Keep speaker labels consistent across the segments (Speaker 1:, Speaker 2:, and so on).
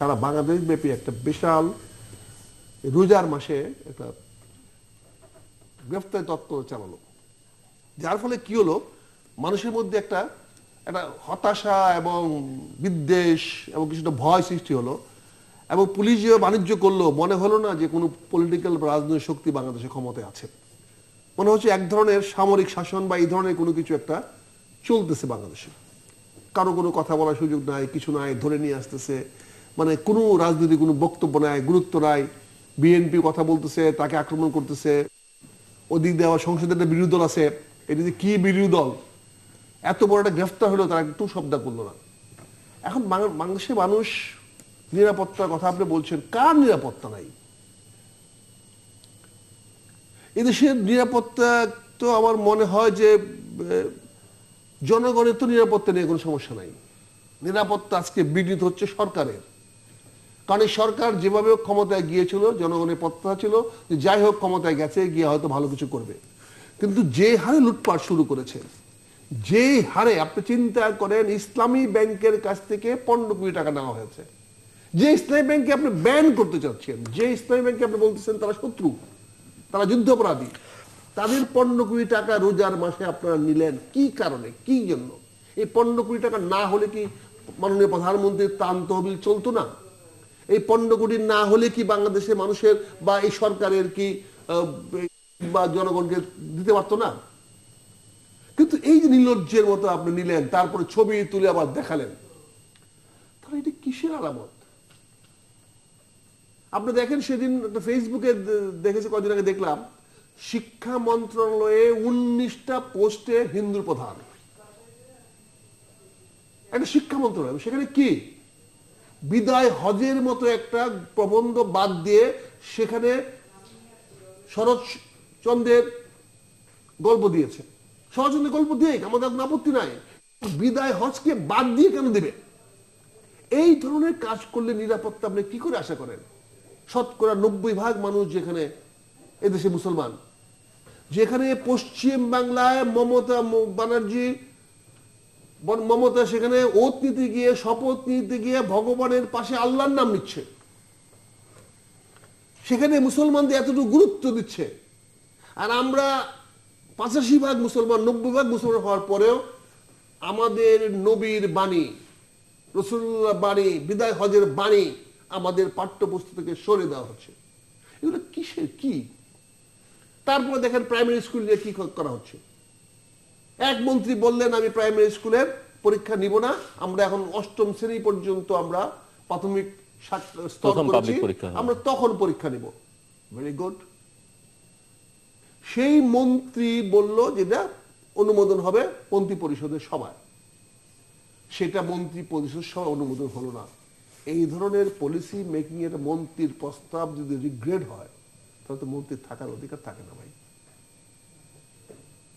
Speaker 1: সারা বাংলাদেশ ব্যাপী একটা বিশাল রোজার মাসে একটা গ্রেফতারি তত্ত্ব চালালো। যার ফলে কি হলো? মানুষের মধ্যে একটা একটা হতাশা এবং বিদ্বেষ এবং কিছুটা ভয় সৃষ্টি হলো এবং পুলিশ যে বাণিজ্য করল, মনে হলো না যে কোনো পলিটিক্যাল রাজনৈতিক শক্তি বাংলাদেশে ক্ষমতায় আছে। মনে হচ্ছে এক ধরনের সামরিক শাসন বা এই ধরনের কোনো কিছু একটা চলতেছে বাংলাদেশে। কারও কোনো কথা বলার সুযোগ নাই, কিছু নাই, ধরে নিয়ে আসতেছে। মানে কোনো রাজনীতি কোনো বক্তব্য নাই, গুরুত্ব নাই। বিএনপি কথা বলতেছে, তাকে আক্রমণ করতেছে। ওদিক দিয়ে আবার সংসদে একটা বিরোধী দল আছে। এটি যে কি বিরোধী দল? এত বড় একটা গ্রেফতার হলো, তারা একটু শব্দ করল না। এখন বাং- বাংলাদেশের মানুষ নিরাপত্তার কথা আপনি বলছেন, কার নিরাপত্তা নাই? এদেশের নিরাপত্তা তো আমার মনে হয় যে জনগণের তো নিরাপত্তা নিয়ে কোনো সমস্যা নাই। নিরাপত্তা আজকে বিঘ্নিত হচ্ছে সরকারের। কারণ এই সরকার যেভাবে ক্ষমতায় গিয়েছিল, জনগণের প্রত্যাশা ছিল যে যাই হোক ক্ষমতায় গেছে, গিয়ে হয়তো ভালো কিছু করবে। কিন্তু যে হারে লুটপাট শুরু করেছে, যে হারে আপনি চিন্তা করেন ইসলামী ব্যাংকের কাছ থেকে পনেরো কোটি টাকা নেওয়া হয়েছে। যে ইসলামী ব্যাংকে আপনি ব্যান করতে চাচ্ছেন, যে ইসলামী ব্যাংকে আপনি বলতেছেন তারা শত্রু, তারা যুদ্ধাপরাধী, তাদের পনেরো কোটি টাকা রোজার মাসে আপনারা নিলেন কি কারণে, কি জন্য? এই পনেরো কোটি টাকা না হলে কি মাননীয় প্রধানমন্ত্রীর ত্রাণ তহবিল চলতো না? এই কোটি না হলে কি বাংলাদেশের মানুষের বা এই সরকারের কি বা জনগণকে দিতে পারতো না? কিন্তু এই যে নির্লজ্জের মতো আপনি নিলেন, তারপরে ছবি তুলে আবার দেখালেন, তাহলে এটি কিসের আলামত? আপনি দেখেন সেদিন ফেসবুকে দেখেছি কদিন আগে দেখলাম, শিক্ষা মন্ত্রণালয়ে উনিশটা পোস্টে হিন্দুর প্রধান। একটা শিক্ষা মন্ত্রণালয়, সেখানে কি? বিদায় হজের মতো একটা প্রবন্ধ বাদ দিয়ে সেখানে শরৎচন্দ্রের গল্প দিয়েছে। শরৎচন্দ্রের গল্প দিয়ে আমাদের কোনো আপত্তি নাই। বিদায় হজকে বাদ দিয়ে কেন দেবে? এই ধরনের কাজ করলে নিরাপত্তা আপনি কি করে আশা করেন? শতকরা নব্বই ভাগ মানুষ যেখানে এদেশে মুসলমান, যেখানে পশ্চিম বাংলায় মমতা ম- ব্যানার্জি বন- মমতা সেখানে ওত নিতে গিয়ে, শপথ নিতে গিয়ে ভগবানের পাশে আল্লাহর নাম নিচ্ছে। সেখানে মুসলমানদের এতটুকু গুরুত্ব দিচ্ছে। আর আমরা পঁচাশি ভাগ মুসলমান, নব্বই ভাগ মুসলমান হওয়ার পরেও আমাদের নবীর বাণী রসুল্লাহ বাণী, বিদায় হজের বাণী আমাদের পাঠ্যপুস্তক থেকে সরে দেওয়া হচ্ছে। এগুলো কিসের কি? তারপরে দেখেন প্রাইমারি স্কুল নিয়ে কি করা হচ্ছে? এক মন্ত্রী বললেন আমি প্রাইমারি স্কুলের পরীক্ষা নিব না। আমরা এখন অষ্টম শ্রেণি পর্যন্ত আমরা প্রাথমিক স্তর করেছি।
Speaker 2: হবে।
Speaker 1: আমরা তখন পরীক্ষা নিব। ভেরি গুড সেই মন্ত্রী বলল যেটা অনুমোদন হবে মন্ত্রী পরিষদের সভায়। সেটা মন্ত্রী পরিষদ সভা অনুমোদন হলো না। এই ধরনের পলিসি মেকিং এর মন্ত্রীর প্রস্তাব যদি রিগ্রেড হয় তাহলে তো মন্ত্রীর থাকার অধিকার থাকে না ভাই।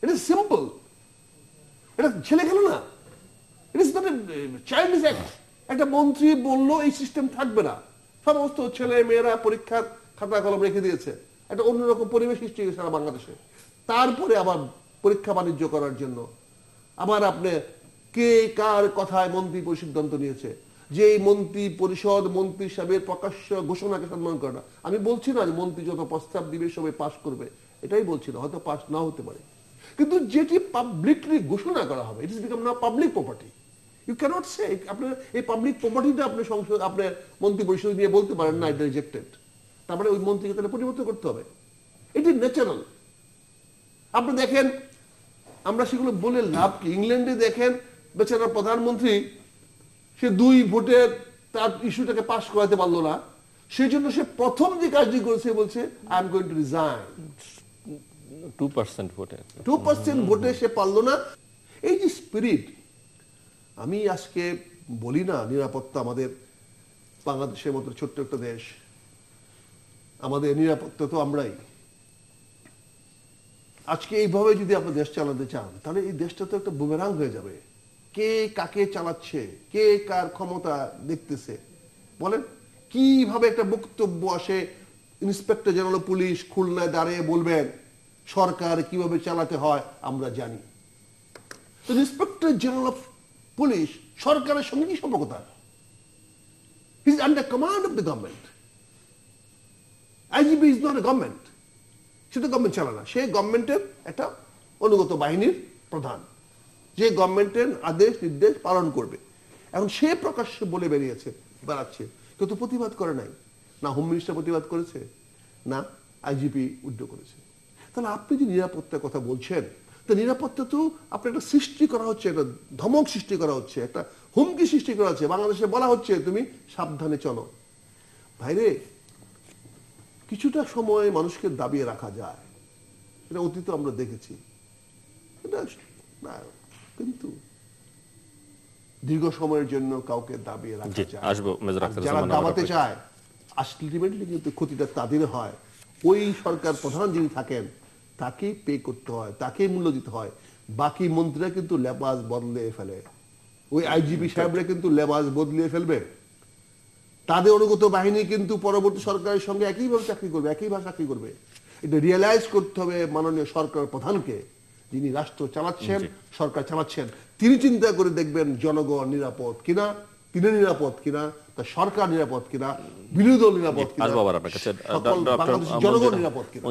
Speaker 1: ইট ইজ সিম্পল এটা ছেলে খেলো না। It is not child is act একটা মন্ত্রী বলল, এই সিস্টেম থাকবে না। সমস্ত ছেলে মেয়েরা পরীক্ষার খাতা কলম রেখে দিয়েছে। একটা অন্যরকম পরিবেশ সৃষ্টি হয়েছে সারা বাংলাদেশে। তারপরে আবার পরীক্ষা বাণিজ্য করার জন্য। আবার আপনি কে কার কথায় মন্ত্রী সিদ্ধান্ত নিয়েছে। যে মন্ত্রী পরিষদ, মন্ত্রী সাহেবের প্রকাশ্য ঘোষণাকে সম্মান করে না। আমি বলছি না যে মন্ত্রী যত প্রস্তাব দিবে, সবাই পাশ করবে। এটাই বলছি না, হয়তো পাশ না হতে পারে। কিন্তু যেটি পাবলিকলি ঘোষণা করা হবে ইট ইস বিকাম না public property you cannot say আপনার এই পাবলিক প্রপার্টিটা আপনি সংসদ আপনার মন্ত্রী পরিষদ নিয়ে বলতে পারেন না, এটা রিজেক্টেড তারপরে ওই মন্ত্রীকে তাহলে পরিবর্তন করতে হবে। এটি ন্যাচারাল আপনি দেখেন, আমরা সেগুলো বলে লাভ কি? ইংল্যান্ডে দেখেন বেচারা প্রধানমন্ত্রী, সে দুই ভোটে তার ইস্যুটাকে পাশ করাতে পারল না। সেই জন্য সে প্রথম যে কাজটি করেছে, বলছে I am going to resign
Speaker 2: two percent ভোটে
Speaker 1: সে পারল না। এই যে স্পিরিট আমি আজকে বলি না নিরাপত্তা আমাদের বাংলাদেশের মতো ছোট্ট একটা দেশ। আমাদের নিরাপত্তা তো আমরাই। আজকে এইভাবে যদি আপনি দেশ চালাতে চান, তাহলে এই দেশটা তো একটা বুমেরাং হয়ে যাবে। কে কাকে চালাচ্ছে, কে কার ক্ষমতা দেখতেছে? বলেন, কীভাবে একটা বক্তব্য আসে? ইন্সপেক্টর জেনারেল পুলিশ খুলনায় দাঁড়িয়ে বলবেন সরকার কীভাবে চালাতে হয় আমরা জানি। ইন্সপেক্টর জেনারেল অফ পুলিশ সরকারের সঙ্গে কি সম্পর্ক তার? Under command of the government IGP is not a government government না। সে গভর্নমেন্টের একটা অনুগত বাহিনীর প্রধান। যে গভর্নমেন্টের আদেশ, নির্দেশ পালন করবে। এখন সে প্রকাশ্যে বলে বেরিয়েছে, বেড়াচ্ছে। কেউ তো প্রতিবাদ করে নাই। না হোম মিনিস্টার প্রতিবাদ করেছে, না আইজিপি উদ্যোগ করেছে। তাহলে আপনি যে নিরাপত্তার কথা বলছেন তো নিরাপত্তা তো আপনার একটা সৃষ্টি করা হচ্ছে একটা ধমক সৃষ্টি করা হচ্ছে একটা হুমকি সৃষ্টি করা হচ্ছে। বাংলাদেশে বলা হচ্ছে তুমি সাবধানে চলো। ভাইরে কিছুটা সময় মানুষকে দাবিয়ে রাখা যায়। এটা অতীতে আমরা দেখেছি। এটা না কিন্তু দীর্ঘ সময়ের জন্য কাউকে দাবিয়ে রাখা যায়। যারা দাবাতে চায় আলটিমেটলি কিন্তু ক্ষতিটা তাদের হয়। ওই সরকার প্রধান যিনি থাকেন তাকেই পে করতে হয় তাকেই মূল্য দিতে হয়। বাকি মন্ত্রীরা কিন্তু লেবাস বদলে ফেলে। ওই আইজিপি সাহেবরা কিন্তু লেবাস বদলিয়ে ফেলবে। তাদের অনুগত বাহিনী কিন্তু পরবর্তী সরকারের সঙ্গে একইভাবে চাকরি করবে একইভাবে চাকরি করবে। এটা রিয়েলাইজ করতে হবে মাননীয় সরকার প্রধানকে যিনি রাষ্ট্র চালাচ্ছেন সরকার চালাচ্ছেন। তিনি চিন্তা করে দেখবেন জনগণ নিরাপদ কিনা তিনি নিরাপদ কিনা তা সরকার নিরাপদ কিনা বিরোধী দল নিরাপদ কিনা জনগণ নিরাপদ কিনা।